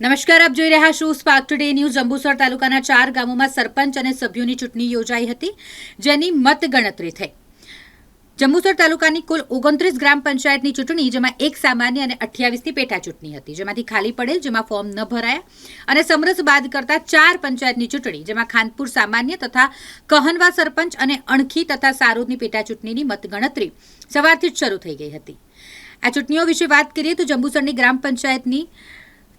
નમસ્કાર, આપ જોઈ રહ્યા છો સ્પાર્ક ટુડે ન્યૂઝ જંબુસર તાલુકાના ચાર ગામોમાં સરપંચ અને સભ્યોની ચૂંટણી યોજાઈ હતી, જેની મતગણતરી થઈ. જંબુસર તાલુકાની કુલ ઓગણત્રીસ ગ્રામ પંચાયતની ચૂંટણી, જેમાં એક સામાન્ય અને અઠ્યાવીસની પેટા ચૂંટણી હતી. જેમાંથી ખાલી પડેલ, જેમાં ફોર્મ ન ભરાયા, અને સમરસ બાદ કરતા ચાર પંચાયતની ચૂંટણી, જેમાં ખાનપુર સામાન્ય તથા કહનવા સરપંચ અને અણખી તથા સારોદની પેટા ચૂંટણીની મતગણતરી સવારથી જ શરૂ થઈ ગઈ હતી. આ ચૂંટણીઓ વિશે વાત કરીએ તો જંબુસરની ગ્રામ પંચાયતની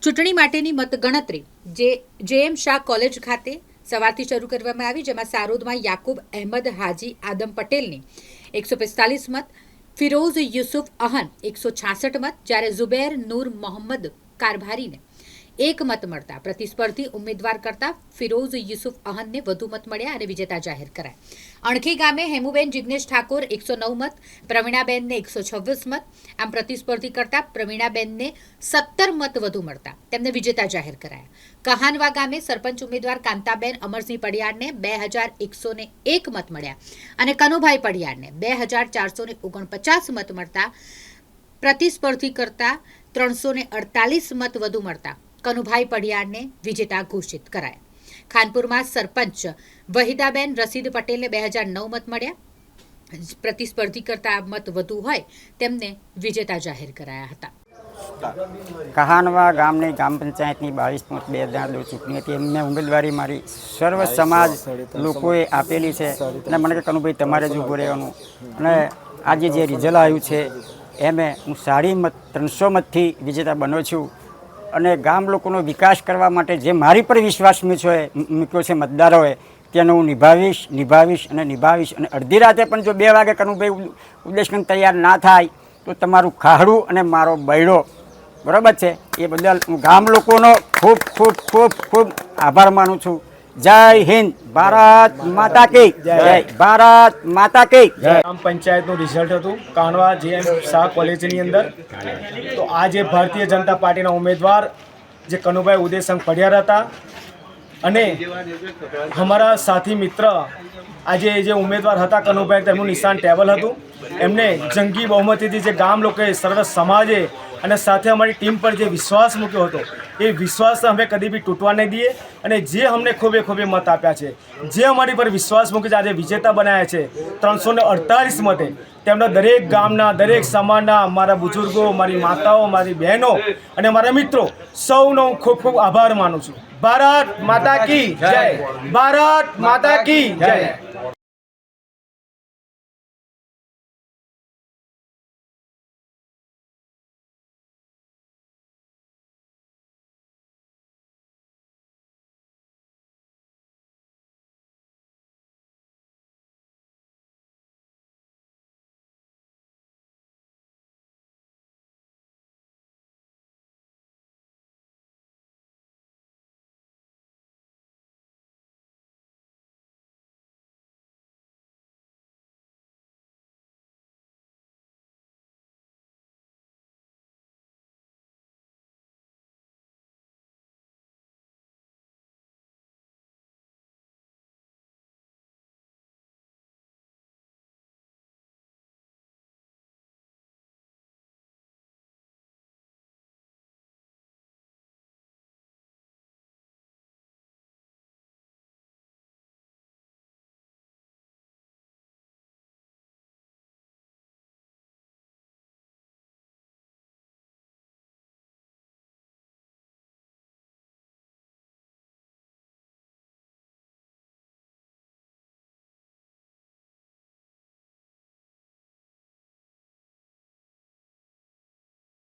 ચૂંટણી માટેની મતગણતરી, જે જેએમ શાહ કોલેજ ખાતે સવારથી શરૂ કરવામાં આવી, જેમાં સારોદમાં યાકુબ અહેમદ હાજી આદમ પટેલની એકસો પિસ્તાલીસ મત, ફિરોઝ યુસુફ અહન એકસો છાસઠ મત, જ્યારે ઝુબેર નૂર મોહમ્મદ કારભારીને એક મત મળતા પ્રતિસ્પર્ધી ઉમેદવાર કરતા ફિરોઝ યુસુફ અહનને વધુ મત મળ્યા અને વિજેતા જાહેર કરાયા. અણખી ગામે હેમુબેન જિગ્નેશ ઠાકોર એકસો નવ મત, પ્રવીણાબેનને એકસો છવ્વીસ મત. આમ પ્રતિસ્પર્ધી કરતા પ્રવીણાબેનને સત્તર મત વધુ મળતા તેમને વિજેતા જાહેર કરાયા. કહાનવા ગામે સરપંચ ઉમેદવાર કાંતાબેન અમરસિંહ પડિયારને બે હજાર એકસો એક મત મળ્યા અને કનુભાઈ પડિયારને બે હજાર ચારસો ઓગણપચાસ મત મળતા પ્રતિસ્પર્ધી કરતા ત્રણસો અડતાલીસ મત વધુ મળતા કનુભાઈ પડિયારને વિજેતા ઘોષિત કરાયા. ખાનપુરમાં સરપંચ વહિદાબેન રસીદ પટેલને બે હજાર નવ મત મળ્યા. પ્રતિસ્પર્ધી કરતા મત વધુ હોય તેમને વિજેતા જાહેર કરાયા હતા. કહાનવા ગામની ગ્રામ પંચાયતની બાવીસ પાંચ બે હજાર દો ચૂંટણી હતી. એમને ઉમેદવારી મારી સર્વ સમાજ લોકોએ આપેલી છે. અને મને કે કનુભાઈ તમારે જ ઊભું રહેવાનું. અને આજે જે રિઝલ્ટ આવ્યું છે એમે હું સાડી મત ત્રણસો મતથી વિજેતા બન્યો છું. અને ગામ લોકોનો વિકાસ કરવા માટે જે મારી પર વિશ્વાસ મૂક્યો મૂક્યો છે મતદારોએ, તેનો હું નિભાવીશ નિભાવીશ અને નિભાવીશ અને અડધી રાતે પણ જો બે વાગે કનુભાઈ ઉદ્દેશન તૈયાર ના થાય, તો તમારું ખાહડું અને મારો બૈડો, બરાબર છે? એ બદલ હું ગામ લોકોનો ખૂબ ખૂબ ખૂબ ખૂબ આભાર માનું છું. જય હિન્દ. ભારત માતા કી જય. ભારત માતા કી ગ્રામ પંચાયતનું રિઝલ્ટ હતું. કાનવા જે શાહ કોલેજની અંદર. તો આજે ભારતીય જનતા પાર્ટીના ઉમેદવાર જે કનુભાઈ ઉદયસંગ પઢિયાર હતા અને અમારા સાથી મિત્ર આજે જે ઉમેદવાર હતા કનુભાઈ તેમનું નિશાન ટેબલ હતું. એમને જંગી બહુમતીથી જે ગામ લોકોએ સર્વ સમાજે અને સાથે અમારી ટીમ પર જે વિશ્વાસ મૂક્યો હતો, એ વિશ્વાસ અમે કદી બી તૂટવા નહીં દઈએ અને જે અમને ખૂબે ખૂબે મત આપ્યા છે, જે અમારી પર વિશ્વાસ મૂકી છે, આજે વિજેતા બનાવ્યા છે, ત્રણસો ને અડતાલીસ મતે, તેમના દરેક ગામના, દરેક સમાજના મારા બુઝુર્ગો મારી માતાઓ મારી બહેનો અને મારા મિત્રો, સૌનો હું ખૂબ ખૂબ આભાર માનું છું. ભારત માતા કી જય. ભારત માતા કી જય.